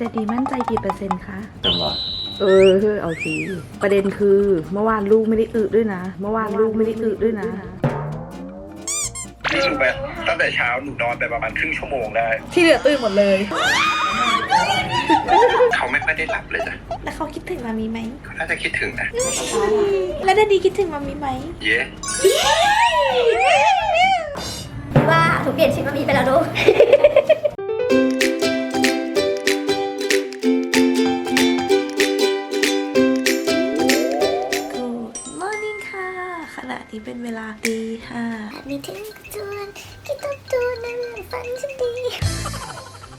แต่ดีมั่นใจกี่เปอร์เซ็นต์คะเต็มร้อยเออเอาทีประเด็นคือเมื่อวานลูกไม่ได้อึด้วยนะ เมื่อวานลูกไม่ได้อึด้วยนะคือแบบตั้งแต่เช้าหนูนอนไปประมาณครึ่งชั่วโมงได้ ที่เหลือตื่นหมดเลย เขาไม่ค่อยได้หลับเลยจ้ะแล้วเขาคิดถึงมามีไหมเขาน่าจะคิดถึงนะ แล้วดดดีคิดถึงมามีไหม เย้ว่าถูกเปลี่ยนชื่อมามีไปแล้วดู Good นี้เป็นเวลาตีห้านึกถึงจวนคิดทบทวนในเรื่องฝันฉันดี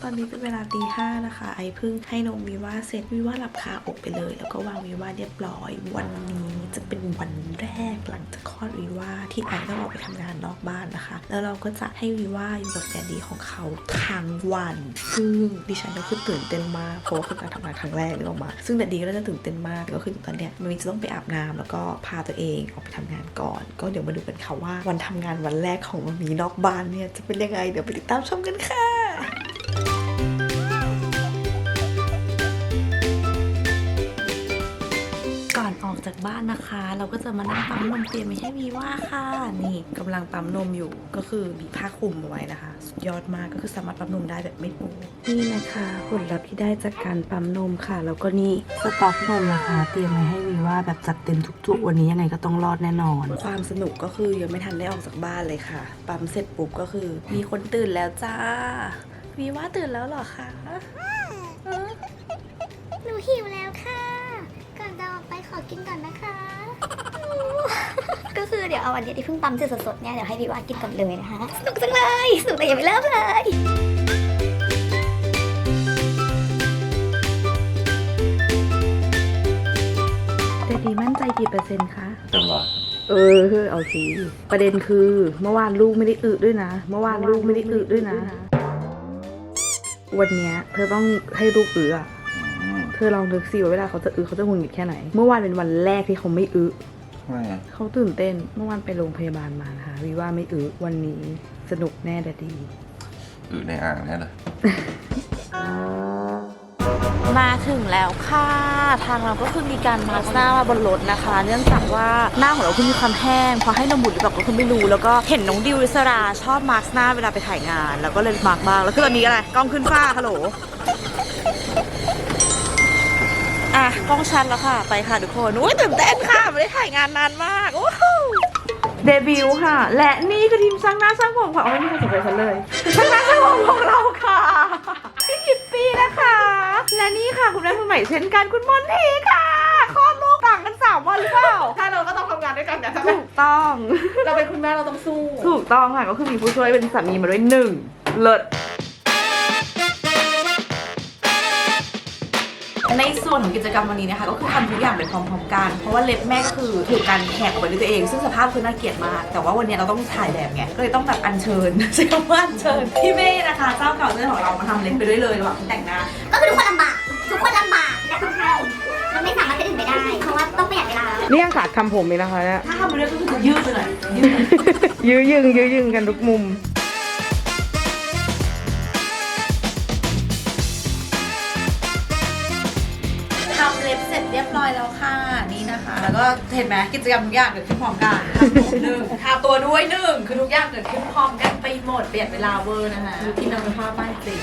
ตอนนี้เป็นเวลาตีห้านะคะ ไอเพิ่งให้นมวิว่าเสร็จวิว่าหลับคาอกไปเลย แล้วก็วางวิว่าเรียบร้อย วันนี้จะเป็นวันแรกหลังจากคลอดวิว่าที่ไอต้องออกไปทำงานนอกบ้านนะคะ แล้วเราก็จะให้วิว่าอยู่กับแดดดีของเขาทั้งวันซึ่งดิฉันก็คือตื่นเต้นมากเพราะว่าคือการทำงานครั้งแรกนึกออกมา ซึ่งแดดดีก็จะตื่นเต้นมากก็คือตอนเนี้ยมันจะต้องไปอาบน้ำแล้วก็พาตัวเองออกไปทำงานก่อน ก็เดี๋ยวมาดูกันค่ะว่า วันทำงานวันแรกของมามีนอกบ้านเนี่ยจะเป็นยังไงเดี๋ยวไปติดตามชมกันค่ะ ออกจากบ้านนะคะ เราก็จะมานั่งปั๊มนมเตรียมไม่ใช่วีว่าค่ะ นี่กำลังปั๊มนมอยู่ก็คือมีผ้าคลุมเอาไว้นะคะ สุดยอดมากก็คือสามารถปั๊มนมได้แบบไม่ปูนี่นะคะผลลัพธ์ที่ได้จากการปั๊มนมค่ะ แล้วก็นี่สต็อกนมนะคะ เตรียมไว้ให้วีว่าแบบจัดเต็มทุกๆ วันนี้ยังไงก็ต้องรอดแน่นอน ความสนุกก็คือยังไม่ทันได้ออกจากบ้านเลยค่ะ ปั๊มเสร็จปุ๊บก็คือ มีคนตื่นแล้วจ้าวีว่าตื่นแล้วเหรอคะหนูหิวแล้วค่ะ ก่อนจะออกไป ขอกินก่อนนะคะ ก็คือเดี๋ยวเอาวันเดียวที่เพิ่งปั๊มเสร็จสดๆเนี่ยเดี๋ยวให้พี่วากินก่อนเลยนะคะสนุกจังเลยสนุกแต่ยังไม่เริ่มเลยแต่ดีมั่นใจกี่เปอร์เซ็นต์คะเต็มร้อยเออเอาทีประเด็นคือเมื่อวานลูกไม่ได้อึด้วยนะ เมื่อวานลูกไม่ได้อึด้วยนะ วันเนี้ยเธอต้องให้ลูกอึอะ อืมเธอลองนึกสิว่าเวลาเขาจะอึเขาจะหงุดหงิดแค่ไหน เมื่อวานเป็นวันแรกที่เขาไม่อึทำไมอะเขาตื่นเต้น เมื่อวานไปโรงพยาบาลมานะคะวิว่าไม่อึวันนี้สนุกแน่แต่ดีอยู่ในอ่างแน่เลยมาถึงแล้วค่ะ ทางเราก็คือมีการมาร์กหน้ามาบนรถนะคะ เนื่องจากว่าหน้าของเราคือมีความแห้งพอให้นมบุตรหรือเปล่าก็คือไม่รู้ แล้วก็เห็นน้องดิวริสราชอบมาร์กหน้าเวลาไปถ่ายงาน แล้วก็เลยมาร์กบ้างแล้วคือตอนนี้อะไรกล้องขึ้นฟ้าฮัลโหล อะกล้องชันแล้วค่ะ ไปค่ะทุกคนอุ้ยตื่นเต้นค่ะไม่ได้ถ่ายงานนานมากโอ้โหเดบิวต์ค่ะ และนี่คือทีมช่างหน้าช่างผมค่ะเอาไม่มีใครสนใจฉันเลยช่างหน้าช่างผมของเราค่ะพี่กิตตี้นะคะ และนี่ค่ะคุณแม่คนใหม่เช่นกันคุณมอนทีค่ะคลอดลูกต่างกันสามวันหรือเปล่าถ้าเราก็ต้องทำงานด้วยกันนะใช่ไหมถูกต้อง เราเป็นคุณแม่เราต้องสู้ ถูกต้องค่ะก็คือมีผู้ช่วยเป็นสามีมาด้วยหนึ่งเลิศ ในส่วนของกิจกรรมวันนี้นะคะก็คือทำทุกอย่างไปพร้อมๆกัน เพราะว่าเล็บแม่ก็คือถูกการแหกออกไปด้วยตัวเอง ซึ่งสภาพคือน่าเกลียดมาก แต่ว่าวันนี้เราต้องถ่ายแบบไงก็เลยต้องแบบอัญเชิญใช้คำว่าอัญเชิญพี่เม่นะคะเจ้าเก่าเจ้าของเรามาทำเล็บไปด้วยเลยระหว่างที่แต่งหน้า ก็คือทุกคนลำบาก ทุกคนลำบากและคนไทยมันไม่สามารถไปถึงไปได้ เพราะว่าต้องประหยัดเวลานี่ยังขาดคำผมอีกนะคะเนี่ยถ้าทำไปด้วยก็คือจะยืดไปหน่อยยืดยื้อยึงยื้อยึงกันทุกมุม ยบร้อยแล้วค่ะนี่นะคะ แล้วก็เห็นไหมกิจกรรมทุกอย่างเกิดขึ้นพร้อมกันทำผมหนึ่งทาตัวด้วยหนึ่งคือทุกอย่างเกิดขึ้นพร้อมกันไปหมดเปลี่ยนเวลาเวอร์นะคะที่นำภาพมากจริง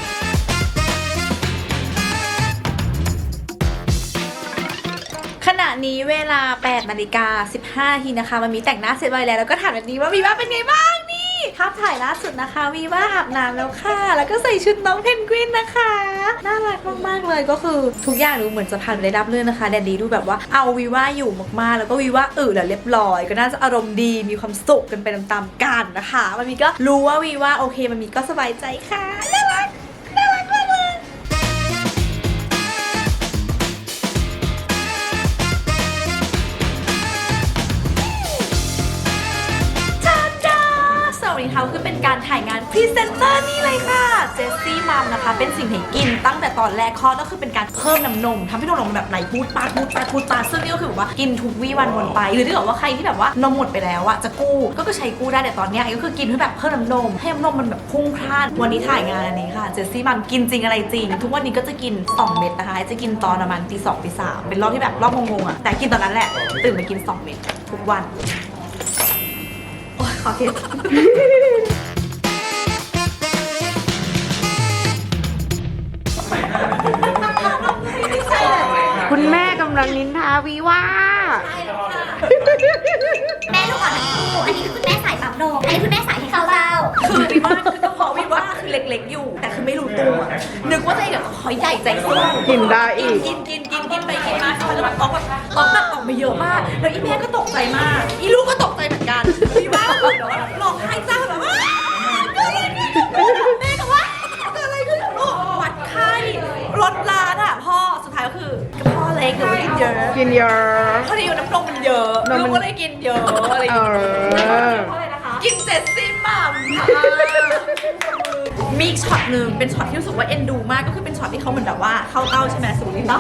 ขณะนี้เวลา8นาฬิกา15ทีนะคะ มันมีแต่งหน้าเสร็จไวแล้วแล้วก็ถามแบบนี้ว่าวีว่าเป็นไงบ้าง ภาพถ่ายล่าสุดนะคะวีว่าอาบน้ำแล้วค่ะ แล้วก็ใส่ชุดน้องเพนกวินนะคะ น่ารักมากๆเลยก็คือทุกอย่างดูเหมือนจะผ่านไปได้รับเรื่องนะคะแดนดีดูแบบว่าเอาวีว่าอยู่มากๆ แล้วก็วีว่าอือแล้วเรียบร้อย ก็น่าจะอารมณ์ดีมีความสุขกันไปตามๆกันนะคะมันมีก็รู้ว่าวีว่าโอเคมันมีก็สบายใจค่ะ การถ่ายงานพรีเซนเตอร์นี่เลยค่ะ เจสซี่มัมนะคะ เป็นสิ่งที่กินตั้งแต่ตอนแรกคลอดก็คือเป็นการเพิ่มน้ำนมทำให้นมมันแบบไหลพูดปาดพูดปาดพูดปาดซึ่งนี่ก็คือแบบว่ากินทุกวี่วันวนไป หรือถ้าเกิดว่าใครที่แบบว่านมหมดไปแล้วอะจะกู้ก็คือใช้กู้ได้แต่ตอนเนี้ยก็คือกินเพื่อแบบเพิ่มน้ำนม ให้น้ำนมมันแบบพุ่งพล่านวันนี้ถ่ายงานอันนี้ค่ะเจสซี่มัมกินจริงอะไรจริง ทุกวันนี้ก็จะกิน2เม็ดนะคะจะกินตอนประมาณตีสองตีสามเป็นรอบที่แบบรอบงงๆอะแต่กินตอนนั้นแหละตื่นมากิน2เม็ดทุกวันโอ้ยขอเคสำลังนินทาวีว่า แม่ลูกอ่อนทั้งคู่อันนี้คือคุณแม่สายปั๊มนมอันนี้คุณแม่สายให้เข้าเต้าคือวิว่าคือกระเพาะวิว่าคือเล็กๆอยู่ แต่คือไม่รู้ตัวนึกว่าตัวเองแบบคอยใหญ่ใจสู้กินได้อีก กินกินกินกินไปกินมาแล้วแบบท้องแบบท้องแบบออกมาเยอะมาก แล้วอีแม่ก็ตกใจมาก อีลูกก็ตกใจเหมือนกันวิว่า กินเยอะกินเยอะ พอดีน้ำนมมันเยอะนมมัน ลูกก็เลยกินเยอะอะไรอย่างเงี้ยเออกินเสร็จซิมัมมีอีกช็อตหนึ่งเป็นช็อตที่รู้สึกว่าเอ็นดูมากก็คือเป็นช็อตที่เขาเหมือนแบบว่าเข้าเต้าใช่ไหมสูงในเต้า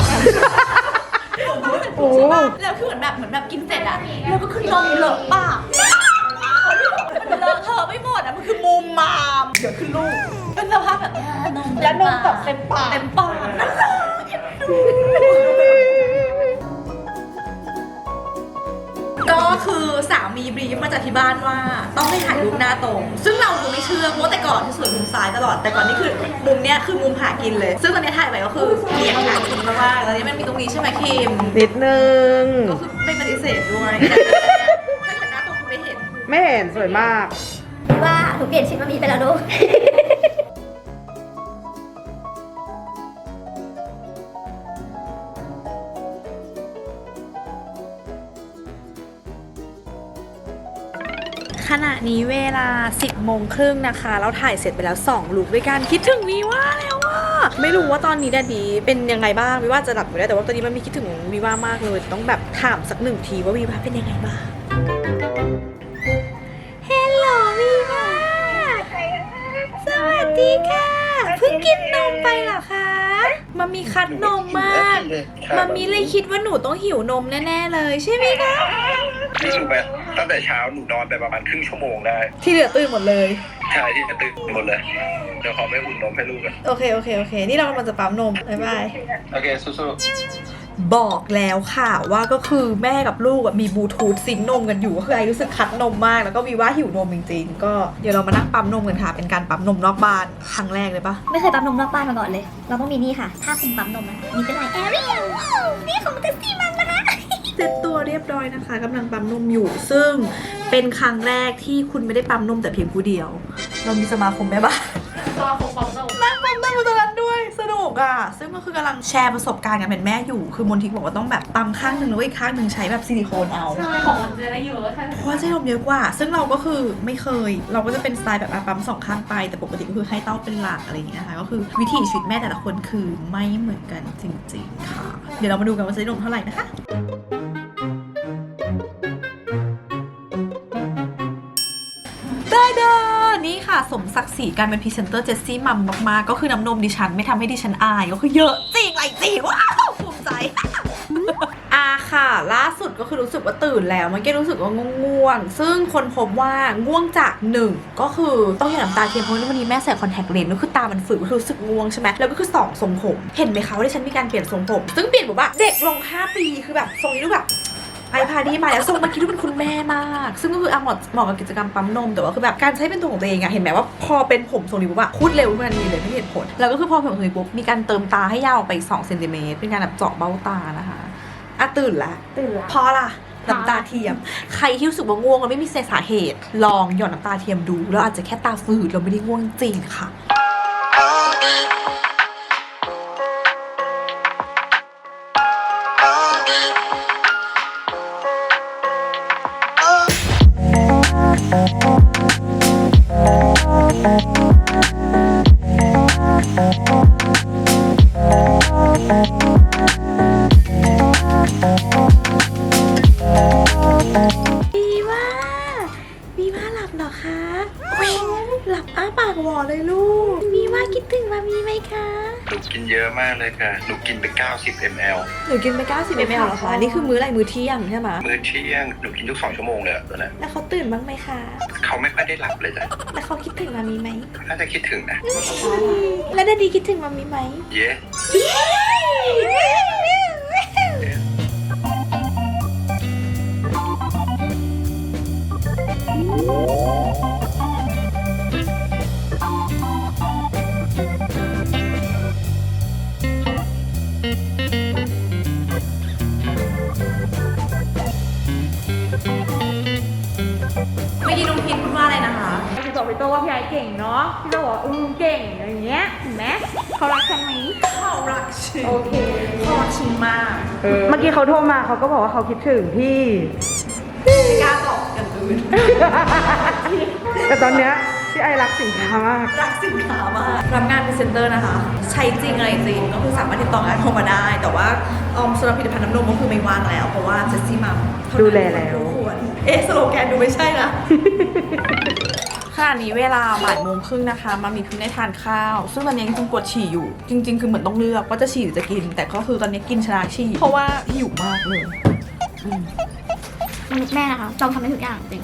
โอ้แล้วคือเหมือนแบบเหมือนแบบกินเสร็จอะแล้วก็คือนมเลอะปากมันเลอะเธอะไม่หมดอะมันคือมุมมามเดี๋ยวคือลูกเป็นสภาพแบบนมแล้วนมแบบเต็มปากเต็มปากนั่นแหละเอ็นดู คือสามีบรีฟมาจากที่บ้านว่าต้องให้ถ่ายรูปหน้าตรง ซึ่งเราคือไม่เชื่อเพราะว่าแต่ก่อนที่สวยมุมซ้ายตลอดแต่ก่อนนี่คือมุมเนี้ยคือมุมหากินเลย ซึ่งตอนนี้ถ่ายไปก็คือเรียงหากินมากๆแล้วนี่มันมีตรงนี้ใช่ไหมคิมนิดนึง ก็คือไม่ปฏิเสธด้วยถ้าเกิดหน้าตรงคุณไม่เห็น ไม่เห็นสวยมาก ว่าหนูเปลี่ยนชิปมามีไปแล้วลูก นี้เวลา 10โมงครึ่งนะคะเราถ่ายเสร็จไปแล้ว 2ลุกด้วยกันคิดถึงวีว่าแล้วว่าไม่รู้ว่าตอนนี้แดดดีเป็นยังไงบ้างวีว่าจะหลับอยู่ได้แต่ว่าตอนนี้มันมีคิดถึงวีว่ามากเลย ต้องแบบถามสักหนึ่งทีว่าวีว่าเป็นยังไงบ้างเฮลโหลวีว่าสวัสดีค่ะ เพิ่งกินนมไปเหรอคะมามีคัดนมมากมามีเลยคิดว่าหนูต้องหิวนมแน่ๆเลยใช่ไหมคะรู้สึกไหม ตั้งแต่เช้าหนูนอนไปประมาณครึ่งชั่วโมงได้ที่เหลือตื่นหมดเลย ใช่ที่จะตื่นหมดเลยเดี๋ยวขอไม่อุ่นนมให้ลูกกันโอเคโอเคโอเค นี่เรากำลังจะปั๊มนมบ๊ายบาย โอเคสู้บอกแล้วค่ะว่าก็คือแม่กับลูกอะมีบลูทูธซิงค์นมกันอยู่ก็คือไอรู้สึกคัดนมมาก แล้วก็วีว่าหิวนมจริงๆ ก็เดี๋ยวเรามานั่งปั๊มนมกันค่ะ เป็นการปั๊มนมนอกบ้านครั้งแรกเลยปะไม่เคยปั๊มนมนอกบ้านมาก่อนเลย เราต้องมีนี่ค่ะ ถ้าคุณปั๊มนมนะคะมีเป็นลายแอเรียลนี่ของเต็มที่มันนะคะ เสร็จตัวเรียบร้อยนะคะกำลังปั๊มนมอยู่ ซึ่งเป็นครั้งแรกที่คุณไม่ได้ปั๊มนมแต่เพียงผู้เดียว เรามีสมาคมแม่บ้านตัวของปั๊มนมนั่งปั๊มนมอยู่ตรงนั้นด้วยสนุกอะ ซึ่งก็คือกำลังแชร์ประสบการณ์กันเป็นแม่อยู่ คือมนทิกบอกว่าต้องแบบปั๊มข้างหนึ่งแล้วอีกข้างหนึ่งใช้แบบซิลิโคนเอาใช่ของมันจะได้เยอะใช่ไหมเพราะว่าเส้นนมเยอะกว่า ซึ่งเราก็คือไม่เคย เราก็จะเป็นสไตล์แบบอะปั๊มสองข้างไป แต่ปกติก็คือให้เต้าเป็นหลักอะไรอย่างเงี้ยนะคะก็คือวิถีชีวิตแม่แต่ละคนคือไม่เหมือนกันจริงๆค่ะ เดี๋ยวเรามาดูกันว่าจะได้นมเท่าไหร่นะคะะสมศักดิ์ศรีการเป็นพรีเซนเตอร์เจสซี่มัมมากๆ ก็คือน้ำนมดิฉันไม่ทำให้ดิฉันอายก็คือเยอะจริงไรจริงว้าวภูมิใจอาค่ะ ล่าสุดก็คือรู้สึกว่าตื่นแล้วเมื่อกี้รู้สึกว่าง่วงๆซึ่งคนพบว่าง่วงจากหนึ่งก็คือต้องหยอดน้ำตาเทียมเพราะว่าวันนี้แม่ใส่คอนแทคเลนส์ก็คือตามันฝืดก็คือรู้สึกง่วงใช่ไหมแล้วก็คือสองทรงผม เห็นไหมคะว่าดิฉันมีการเปลี่ยนทรงผม ซึ่งเปลี่ยนแบบว่าเด็กลง 5 ปีคือแบบทรงนี้ดูแบบ พาดีมาแล้วทรงเมื่อกี้ดูเป็นคุณแม่มาก ซึ่งก็คืออะเหมาะเหมาะกับกิจกรรมปั๊มนม แต่ว่าคือแบบการใช้เป็นตัวของตัวเองอะเห็นไหมว่าพอเป็นผมทรงนี้ปุ๊บอะพูดเร็วมันมีเลยไม่มีเหตุผล แล้วก็คือพอผมทรงนี้ปุ๊บมีการเติมตาให้ยาวออกไป2เซนติเมตรเป็นการแบบเจาะเบ้าตานะคะอะตื่นละตื่นละพอล่ะน้ำตาเทียม ใครที่รู้สึกว่าง่วงแล้วไม่มีสาเหตุ ลองหย่อนน้ำตาเทียมดู แล้วอาจจะแค่ตาฝืดเราไม่ได้ง่วงจริงค่ะ ไป 90 ml หนูกินไป 90 ml เหรอคะนี่คือมื้ออะไรมื้อเที่ยงใช่ไหมมื้อเที่ยงหนูกินทุกสองชั่วโมงเลยอะตัวนั้นแล้วเขาตื่นบ้างไหมคะ เขาไม่ค่อยได้หลับเลยจ้ะแล้วเขาคิดถึงมามีไหมน่าจะคิดถึงนะแล้วดาดีคิดถึงมามีไหมเย้เพินพูดว่าอะไรนะคะพี่บอกพี่โตว่าพี่ไอเก่งเนาะ พี่โตบอกว่าอืมเก่งอะไรอย่างเงี้ยเห็นไหมเขารักฉันไหมเขารักฉันโอเคเขารักฉันมากเมื่อกี้เขาโทรมาเขาก็บอกว่าเขาคิดถึงพี่ไม่กล้าตอบกันอื่นแต่ตอนเนี้ยพี่ไอรักสินค้ามาก รักสินค้ามาก รับงานพรีเซนเตอร์นะคะ ใช้จริงอะไรจริงก็คือสามารถติดต่องานเข้ามาได้ แต่ว่าออมสำหรับผลิตภัณฑ์น้ำนมก็คือไม่ว่างแล้ว เพราะว่าเจสซี่มัมดูแลแล้วควร เอะสโลแกนดูไม่ใช่นะขณะนี้เวลาบ่ายโมงครึ่งนะคะ มามีเพิ่งได้ทานข้าว ซึ่งตอนนี้ยังคงปวดฉี่อยู่ จริง ๆ คือเหมือนต้องเลือกว่าจะฉี่หรือจะกิน แต่ก็คือตอนนี้กินชนะฉี่ เพราะว่าหิวมากเลย มนุษย์แม่นะคะ จอมทำได้ทุกอย่างจริง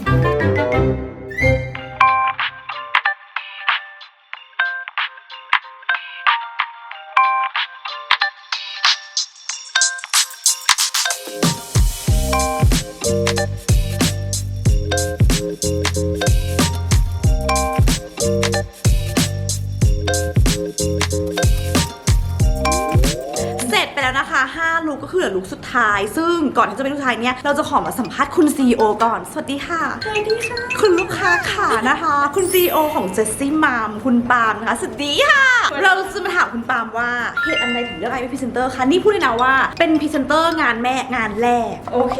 จะเป็นลุกสุดท้ายเนี่ยเราจะขอมาสัมภาษณ์คุณ CEO ก่อน สวัสดีค่ะ สวัสดีค่ะ คุณลูกค้าขานะคะ คุณ CEO ของเจสซี่มามคุณปาล์มนะคะ สวัสดีค่ะ เราจะมาถามคุณปาล์มว่าเหตุอันใดถึงเลือกไอเป็นพรีเซนเตอร์คะ นี่พูดเลยนะว่า เป็นพรีเซนเตอร์งานแม่งานแรก โอเค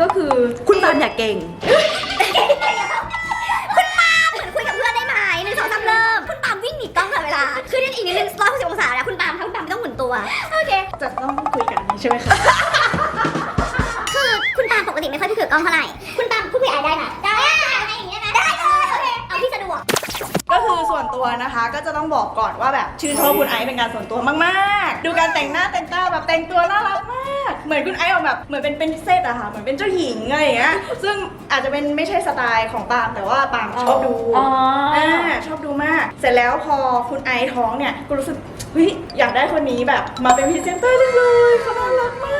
ก็คือคุณปาล์มอย่าเก่ง คุณปาล์มเหมือนคุยกับเพื่อนได้ไหมหนึ่งสองสามเริ่ม คุณปาล์มวิ่งหนีกล้องตลอดเวลา คือนี่อีกนิดนึงร้อยหกสิบองศาแล้วคุณปาล์มคะคุณปาล์มไม่ต้องหมุนตัว โอเค จะต้องคุยกันใช่ไหมคะ กติไม่ค่อยพูดกับกล้องเท่าไหร่ คุณปาล์มพูดคุยอะไรได้นะได้อะไรอย่างเงี้ยนะได้เลยโอเค เอาที่สะดวก ก็คือส่วนตัวนะคะ ก็จะต้องบอกก่อนว่าแบบชื่นชอบคุณไอซ์เป็นการส่วนตัวมากๆ ดูการแต่งหน้าแต่งตาแบบแต่งตัวน่ารักมาก เหมือนคุณไอซ์ออกแบบเหมือนเป็นเป็นเซตอะค่ะ เหมือนเป็นเจ้าหญิงอะไรอย่างเงี้ย ซึ่งอาจจะเป็นไม่ใช่สไตล์ของปาล์มแต่ว่าปาล์มชอบดูอ๋ออ่าชอบดูมาก เสร็จแล้วพอคุณไอซ์ท้องเนี่ยก็รู้สึกเฮ้ยอยากได้คนนี้แบบมาเป็นพรีเซนเตอร์จังเลยเขาน่ารักมาก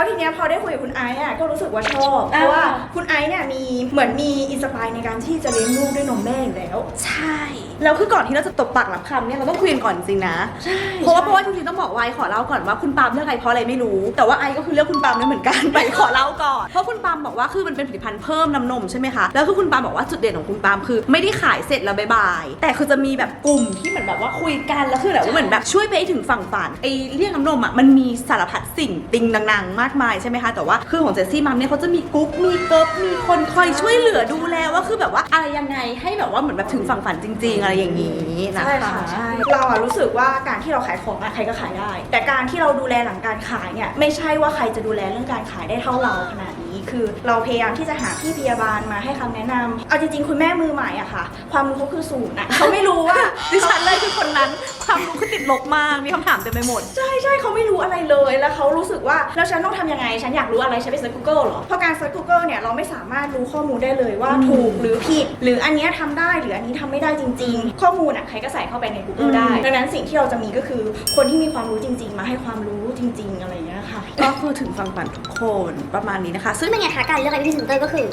แล้วทีเนี้ยพอได้คุยกับคุณไอซ์อะก็รู้สึกว่าชอบเพราะว่าคุณไอซ์เนี่ยมีเหมือนมีอินสปายในการที่จะเลี้ยงลูกด้วยนมแม่อยู่แล้ว ใช่ แล้วคือก่อนที่เราจะตบปากรับคำเนี่ยเราต้องคุยกันก่อนจริงๆนะ ใช่เพราะว่าเพราะว่าจริงๆต้องบอกว่าไอซ์ขอเล่าก่อนว่าคุณปาล์มเลือกไอซ์เพราะอะไรไม่รู้ แต่ว่าไอซ์ก็คือเลือกคุณปาล์มด้วยเหมือนกัน ไปขอเล่าก่อนเพราะคุณปาล์มบอกว่าคือมันเป็นผลิตภัณฑ์เพิ่มน้ำนมใช่ไหมคะแล้วคือคุณปาล์มบอกว่าจุดเด่นของคุณปาล์มคือ ไม่ได้ขายเสร็จแล้วบายบายแต่คือจะมีแบบกลุ่มที่เหมือนแบบว่าคุยกันแล้วคือแบบว่าเหมือนแบบช่วยไปให้ถึงฝั่งฝันไอเรื่องน้ำนมอะมันมีสารพัดสิ่งติงดังๆ มากมายใช่ไหมคะแต่ว่าคือของเจสซี่มัมเนี่ยเขาจะมีกุ๊กมีเกิร์ฟมีคนคอยช่วยเหลือดูแลว่าคือแบบว่าอะไรยังไงให้แบบว่าเหมือนแบบถึงฝั่งฝันจริงๆอะไรอย่างนี้นะคะใช่ค่ะใช่เราอะรู้สึกว่าการที่เราขายของอะใครก็ขายได้ แต่การที่เราดูแลหลังการขายเนี่ยไม่ใช่ว่าใครจะดูแลเรื่องการขายได้เท่าเราขนาดนี้ คือ เราพยายามที่จะหาพี่พยาบาลมาให้คำแนะนำเอาจริงๆ คุณแม่มือใหม่อะค่ะ ความรู้เขาคือศูนย์อะเขาไม่รู้ว่าดิฉันเลยคือคนนั้น ความรู้คือติดลบมาก มีคำถามเต็มไปหมด ใช่ใช่เขาไม่รู้อะไรเลย แล้วเขารู้สึกว่าแล้วฉันต้องทำยังไง ฉันอยากรู้อะไรฉันไปเซิร์ช Google เหรอ เพราะการเซิร์ช Google เนี่ยเราไม่สามารถรู้ข้อมูลได้เลยว่าถูกหรือผิด หรืออันเนี้ยทำได้หรืออันนี้ทำไม่ได้จริง ๆ ข้อมูลอะใครก็ใส่เข้าไปใน Google ได้ ดังนั้นสิ่งที่เราจะมีก็คือคนที่มีความรู้จริง ๆ มาให้ความรู้จริง ๆ อะไรอย่างเงี้ยค่ะ ก็คือถึงฝั่งฝันทุกคนประมาณนี้นะคะ ซึ่ซึ่งงเป็นไงคะการเลือกไอพีเซนเตอร์ก็คือ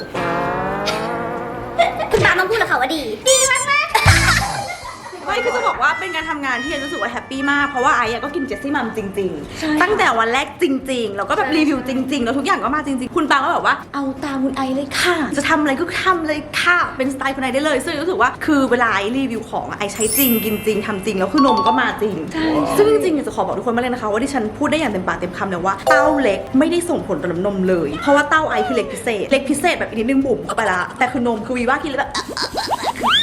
คุณปามต้องพูดกับเขาว่าดี ดีมากมากไม่คือจะ บอกว่าเป็นการทำงานที่รู้สึกว่าแฮปปี้มาก เพราะว่าไอ้อะก็กินเจสซี่มัมจริงๆตั้งแต่วันแรกจริง ๆ แล้วก็แบบรีวิวจริง ๆ แล้วทุกอย่างก็มาจริง ๆ คุณปางก็แบบว่าเอาตามคุณไอเลยค่ะ จะทำอะไรก็ทำเลยค่ะ เป็นสไตล์คุณไอได้เลย ซึ่งรู้สึกว่าคือเวลาไอรีวิวของอะไอใช้จริงกินจริงทำจริงแล้วคือนมก็มาจริงซึ่งจริงๆอยากจะขอบอกทุกคนมาเลยนะคะว่าดิฉันพูดได้อย่างเต็มปากเต็มคำเลยว่าเต้าเล็กไม่ได้ส่งผลต่อน้ำนมเลย เพราะว่าเต้าไอคือเล็กพิเศษ เล็กพิเศษแบบอีกนิดนึงบุ๋มเข้าไปละแต่คือนมคือวีว่ากินแล้วแบบ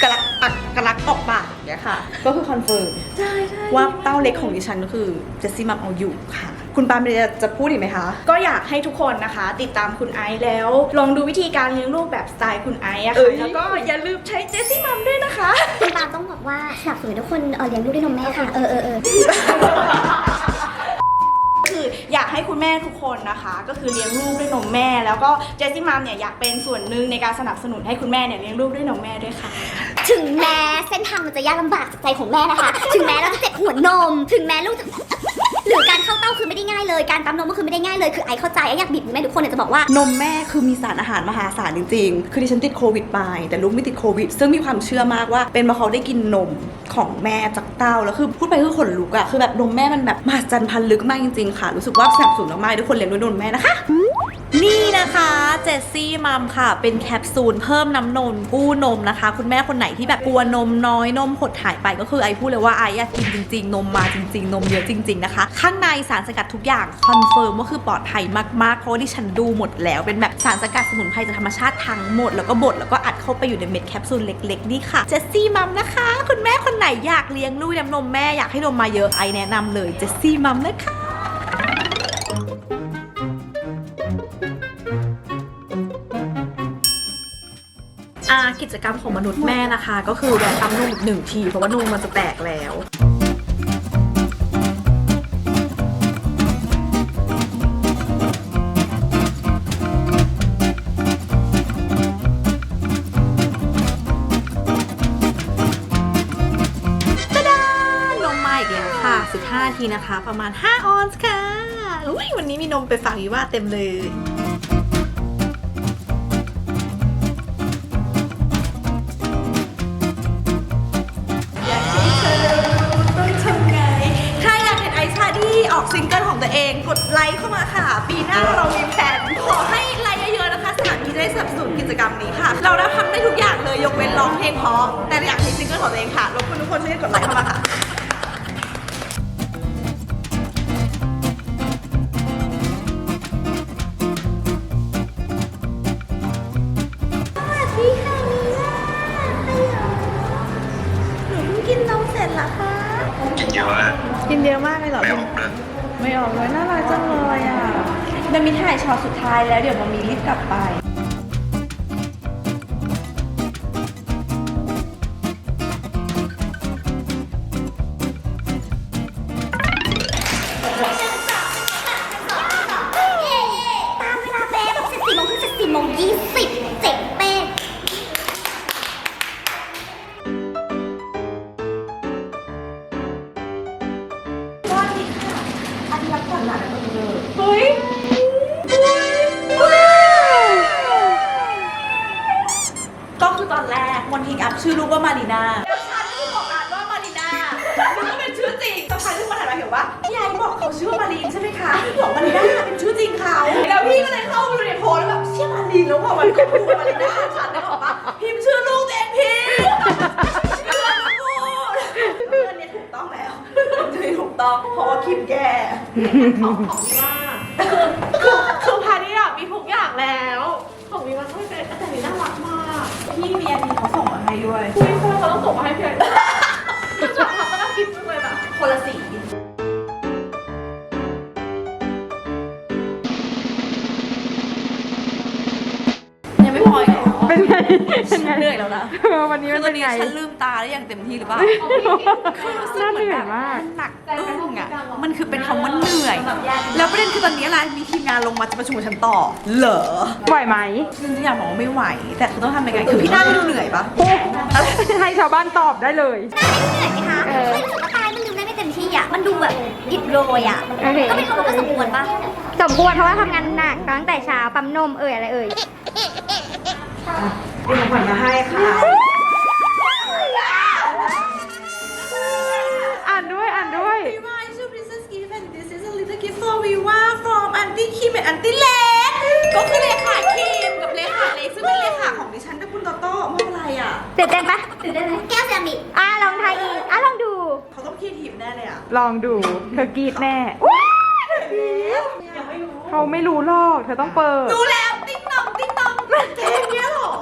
กระลักอักกระลักออกปากอย่างเงี้ยค่ะ ก็คือคอนเฟิร์มใช่ใช่ว่าเต้าเล็กของดิฉันก็คือเจสซี่มัมเอาอยู่ค่ะ คุณปาล์มจะจะพูดอีกไหมคะ ก็อยากให้ทุกคนนะคะ ติดตามคุณไอซ์แล้ว ลองดูวิธีการเลี้ยงลูกแบบสไตล์คุณไอซ์อะค่ะแล้วก็อย่าลืมใช้เจสซี่มัมด้วยนะคะ คุณปาล์มต้องบอกว่าสนับสนุนทุกคนเออเลี้ยงลูกด้วยนมแม่ค่ะ เออเออเออคื อยากให้คุณแม่ทุกคนนะคะ ก็คือเลี้ยงลูกด้วยนมแม่ แล้วก็เจสซี่มัมเนี่ยอยากเป็นส่วนหนึ่งในการสนับสนุนให้คุณแม่เนี่ยเลี้ยงลูกด้วยนมแม่ด้วยค่ะ ถึงแม้เส้นทางมันจะยากลำบากจากใจของแม่นะคะ ถึงแม้เราจะเจ็บหัวนม ถึงแม้ลูกจะ หรือการเข้าเต้าคือไม่ได้ง่ายเลย การปั๊มนมก็คือไม่ได้ง่ายเลย คือไอเข้าใจไออยากบีบมือแม่ทุกคนเนี่ยจะบอกว่านมแม่คือมีสารอาหารมหาศาลจริงๆ คือดิฉันติดโควิดไปแต่ลูกไม่ติดโควิด ซึ่งมีความเชื่อมากว่า เป็นเพราะเขาได้กินนมของแม่จากเต้าแล้วคือพูดไปคือขนลุกอะคือแบบนมแม่มันแบบมหัศจรรย์พันลึกมากจริงๆค่ะ รู้สึกว่าสนับสนุนมากๆทุกคนเลี้ยงด้วยนมแม่นะคะ ซี่มัมค่ะ เป็นแคปซูลเพิ่มน้ำนมกู้นมนะคะ คุณแม่คนไหนที่แบบกลัวนมน้อยนมหดหายไปก็คือไอพูดเลยว่าไออยากกินจริง ๆ นมมาจริง ๆ นมเยอะจริง ๆนะคะ ข้างในสารสกัดทุกอย่างคอนเฟิร์มว่าคือปลอดภัยมากๆเพราะว่าที่ฉันดูหมดแล้วเป็นแบบสารสกัดสมุนไพรจากธรรมชาติทั้งหมดแล้วก็บดแล้วก็อัดเข้าไปอยู่ในเม็ดแคปซูลเล็กๆนี่ค่ะเจสซี่มัมนะคะ คุณแม่คนไหนอยากเลี้ยงลูกน้ำนมแม่อยากให้นมมาเยอะไอแนะนำเลยเจสซี่มัมนะคะ กิจกรรมของมนุษย์แม่นะคะ ก็คือแวะปั๊มนมอีกหนึ่งทีเพราะว่านมมันจะแตกแล้วตดานมมาอีกแล้วค่ะ15ทีนะคะ ประมาณ 5 ออนซ์ค่ะ วันนี้มีนมไปฝากวิว่าเต็มเลย ค่ะ เราได้ทำได้ทุกอย่างเลยยกเว้นร้องเพลงเพราะแต่อยากเห็นซิงเกิลของตัวเองค่ะรบกวนทุกคนช่วยกดไลค์เข้ามาค่ะหนูเพิ่งกินนมเสร็จแล้วค่ะกินเยอะอะกินเยอะมากเลยเหรอ ไม่ออกเลยไม่ออกเลยน่ารักจังเลยอะมันมีถ่ายช็อตสุดท้ายแล้วเดี๋ยวมันมีรีบกลับไป เฮ้ยก็คือตอนแรกมนทิงอัพชื่อลูกว่ามารีนาแล้วฉันก็บอกอ่านว่ามารีนามันกว่าเป็นชื่อจริงสักพักที่คนถ่ายมาเห็นว่าพี่ไอ้บอกเขาชื่อว่ามารีนใช่ไหมคะบอกมารีนาเป็นชื่อจริงเขาแล้วพี่ก็เลยเข้าไปดูในโพสต์แล้วแบบเชื่อมารีนแล้วว่ามันก็ถูกมารีนาฉัน ต้อง เพราะว่าคิมแกของของวิว่าคือคือคือพานี่อะมีทุกอย่างแล้ว ของวิว่าไม่เป็นแต่นี่น่ารักมากพี่มีอันนี้เขาส่งมาให้ด้วยคุยคุยเขาต้องส่งมาให้พี่ไอ้คือแบบทำก็น่าคิดจังเลยแบบคนละสียังไม่พออีกเหรอเป็นไงฉันเหนื่อยแล้วนะ ออวันนี้คืมัอนตอเป็นนนี้ไง ฉันลืมตาได้อย่างเต็มที่หรือเปล่าน่าเหนื่อยมากหนักอึ้งอะ มันคือเป็นคำว่าเหนื่อย แล้วประเด็นคือตอนนี้อะไร มีทีมงานลงมาจะประชุมกับฉันต่อ เหรอไหวไหมซึ่งฉันอยากบอกว่าไม่ไหว แต่คือต้องทำยังไง คือพี่หน้าไม่ดูเหนื่อยปะให้ชาวบ้านตอบได้เลย เหนื่อยไหมคะเฮ้ยรู้สึกว่าตายมันลืมได้ไม่เต็มที่อะ มันดูแบบดิบโรยอะ โอเค ก็เป็นคำว่าก็สมควรปะสมควรเพราะว่าทำงานหนักตั้งแต่เช้าปั๊มนมเอ่ยอะไรเอ่ยมีของขวัญมาให้ค่ะ gift for Viva from Auntie Kim and Auntie เล็กก็คือเลขาคิมกับเลขาเล็กซึ่งเป็นเลขาของดิฉันกับคุณโตโต้เมื่อไรอะตื่นเต้นปะตื่นได้ไหมแก้วเซรามิกอะลองทายอีกอะลองดู เขาต้องคิดทีมแน่เลยอะลองดู เธอกรีดแน่ว้ายเธอกรีดเขาไม่รู้หรอก เธอต้องเปิดดูแล้วติ๊งตองติ๊งตองเพลงเนี้ยเหรอ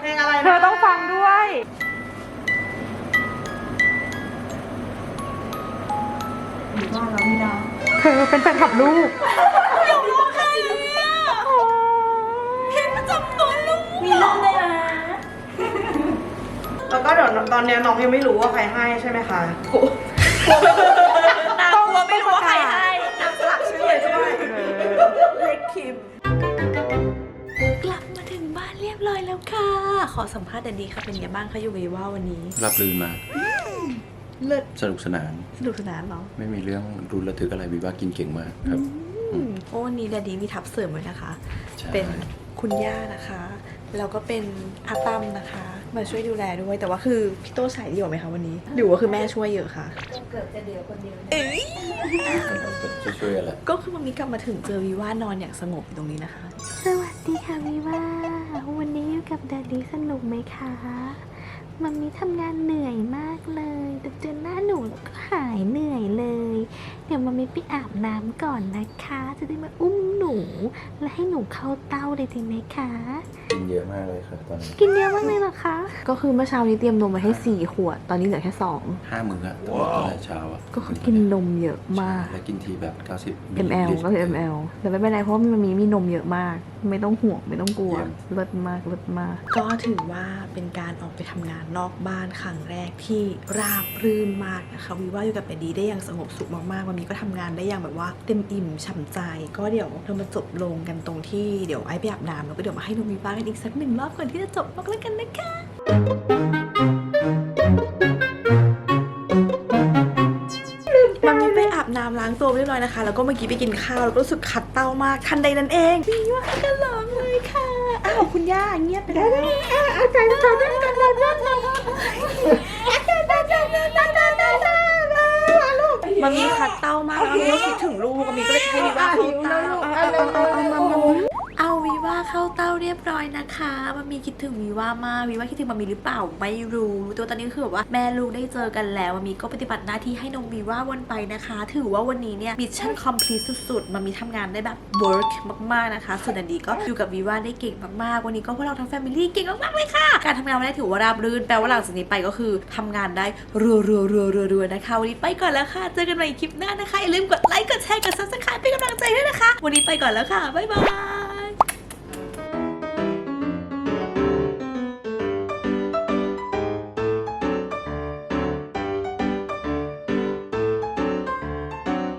เพลงอะไรนะเธอต้องฟังด้วย ว่าเราไม่ได้ ธอเป็นแฟนคลับลูกมีน้องด้วยนะแล้วก็เดี๋ยวตอนเนี้ยน้องยังไม่รู้ว่าใครให้ใช่ไหมคะนางกลัวไม่รู้ว่าใครให้นางสลักชื่อเลยใช่ไหมเล็กคิม กลับมาถึงบ้านเรียบร้อยแล้วค่ะ ขอสัมภาษณ์แดนดีค่ะเป็นไงบ้างคะยูวีว่าวันนี้ รับลืมมา เลิศสนุกสนาน สนุกสนานเนาะไม่มีเรื่องรุนระทึกอะไรวิว่ากินเก่งมากครับ อืมโอ้วันนี้แดนดีมีทับเสริมด้วยนะคะ ใช่ เป็นคุณย่านะคะแล้วก็เป็นอาตั้มนะคะ มาช่วยดูแลด้วยแต่ว่าคือพี่โต้สายเดี่ยวไหมคะวันนี้หรือว่าคือแม่ช่วยเยอะคะจะช่วยอะไรก็คือมันมีกลับมาถึงเจอวีว่านอนอย่างสงบอยู่ตรงนี้นะคะ สวัสดีค่ะวิว่าวันนี้อยู่กับแดดดี้สนุกไหมคะ มันมีทำงานเหนื่อยมากเลยแต่เจอหน้าหนูแล้วก็หายเหนื่อยเลยเดี๋ยวมันมีไปอาบน้ำก่อนนะคะ จะได้มาอุ้มหนู และให้หนูเข้าเต้าเลยดีไหมคะ กินเยอะมากเลยครับตอนนี้กินเยอะมากเลยเหรอคะ ก็คือเมื่อเช้านี้เตรียมนมมาให้สี่ขวด ตอนนี้เหลือแค่สองห้ามื้ออะแต่ว่าตอนแต่เช้าอะก็คือกินนมเยอะมากแล้วกินทีแบบ 90 ml ก็คือ ml แต่ไม่เป็นไรเพราะว่ามันมีมีนมเยอะมาก ไม่ต้องห่วงไม่ต้องกลัว เยี่ยม เลิศมากเลิศมาก ก็ถือว่าเป็นการออกไปทำงานนอกบ้านครั้งแรกที่ราบรื่นมากนะคะวิว่าอยู่กับแดดดีได้อย่างสงบสุขมากๆวันนี้ก็ทำงานได้อย่างแบบว่าเต็มอิ่มฉ่ำใจ ก็เดี๋ยวเรามาจบลงกันตรงที่เดี๋ยวไอไปอาบน้ำแล้วก็เดี๋ยวมาให้นมวิว่ากันอีกสักหนึ่งรอบก่อนที่จะจบบอกแล้วกันนะคะมันมีไปอาบน้ำล้างตัวเรียบร้อยนะคะ แล้วก็เมื่อกี้ไปกินข้าวแล้วก็รู้สึกขัดเต้ามากทันใดนั้นเองมีว่าก็ร้องเลยค่ะ อ้าวคุณย่าเงียบไปแล้วอาจารย์อาจารย์อาจารย์อาจารย์อาจารย์ มันมีขัดเต้ามากแล้วมันก็คิดถึงลูกมันมีก็เลยให้วีว่าเข้าเต้าเอาวีว่าเข้าเต้า เรียบร้อยนะคะมันมีคิดถึงวีว่ามากวีว่าคิดถึงมันมีหรือเปล่าไม่รู้ต่ว่าตอนนี้คือแบบว่าแม่ลูกได้เจอกันแล้วมันมีก็ปฏิบัติหน้าที่ให้นมวีว่าวันไปนะคะ ถือว่าวันนี้เนี่ยมิชชั่นคอมพลีทสุดๆมันมีทำงานได้แบบ work มากๆนะคะ ส่วนอันดีก็อยู่กับวีว่าได้เก่งมากๆ วันนี้ก็พวกเราทั้งแฟมิลี่เก่งมากๆเลยค่ะ การทำงานวันนี้ถือว่าราบรื่นแปลว่าหลังจากนี้ไปก็คือทำงานได้รัวๆๆๆๆนะคะวันนี้ไปก่อนแล้วค่ะ เจอกันใหม่คลิปหน้านะคะอย่าลืมกดไลค์กดแชร์กด subscribe เป็นกำลังใจด้วยนะคะ วันนี้ไปก่อนแล้วค่ะบ๊ายบาย